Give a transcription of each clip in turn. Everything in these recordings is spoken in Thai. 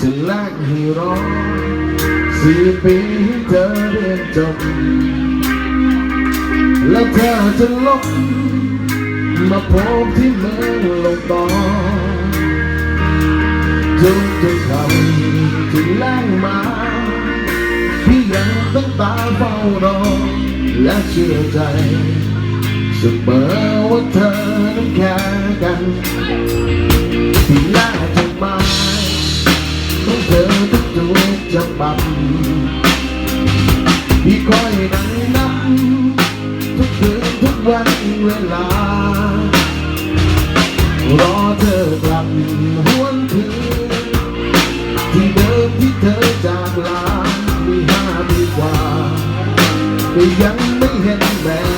จะแลกให้รอสี่ปีให้เธอเรียนจบ แล้วเธอจะลบมาพบที่เมืองลงตอนทุกทุกคำที่แล้งมา พี่ยังต้องตาเฝ้ารอ และเชื่อใจเสมอว่าเธอนั้นแค่กันที่แลกจดหมา ของเธอทุกตัวจะบับพี่คอยนั่งนับทุกคืนทุกวันเวลา รอเธอกลับหวนคืนที่เดิมที่เธอจากลาไมีห้าปีกว่าแต่ยังไม่เห็นแม่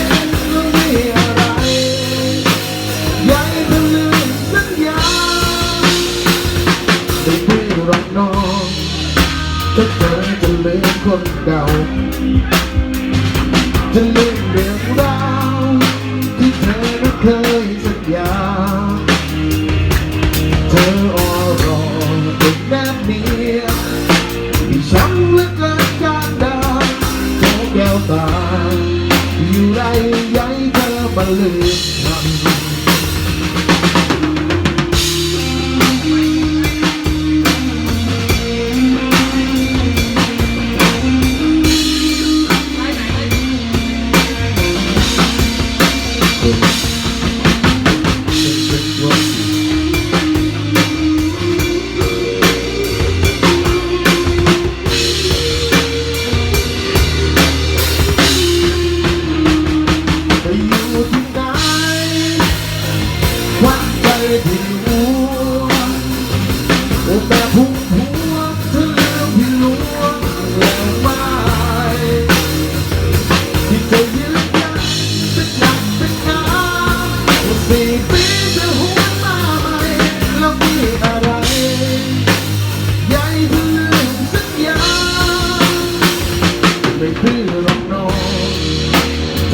เธอออรอเป็นแนบเนียนที่ช้ำเหลือเกินการเดินโอ้แก้วตาอยู่ไรใยเธอมาลืมทำ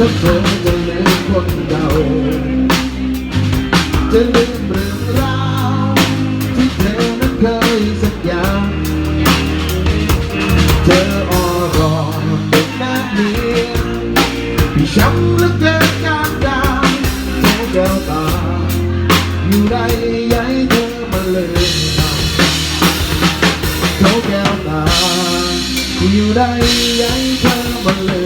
ถ้าเธอจะลืมคนเก่าจะลืมเรื่องราวที่เธอนั้นเคยสัญญาเธอออรอเป็นหน้าเมียพี่ช้ำเหลือเกินการดาวโอ้แก้วตาอยู่ใดใยเธอมาเลยทำโอ้แก้วตาอยู่ใดใยเธอมาเลย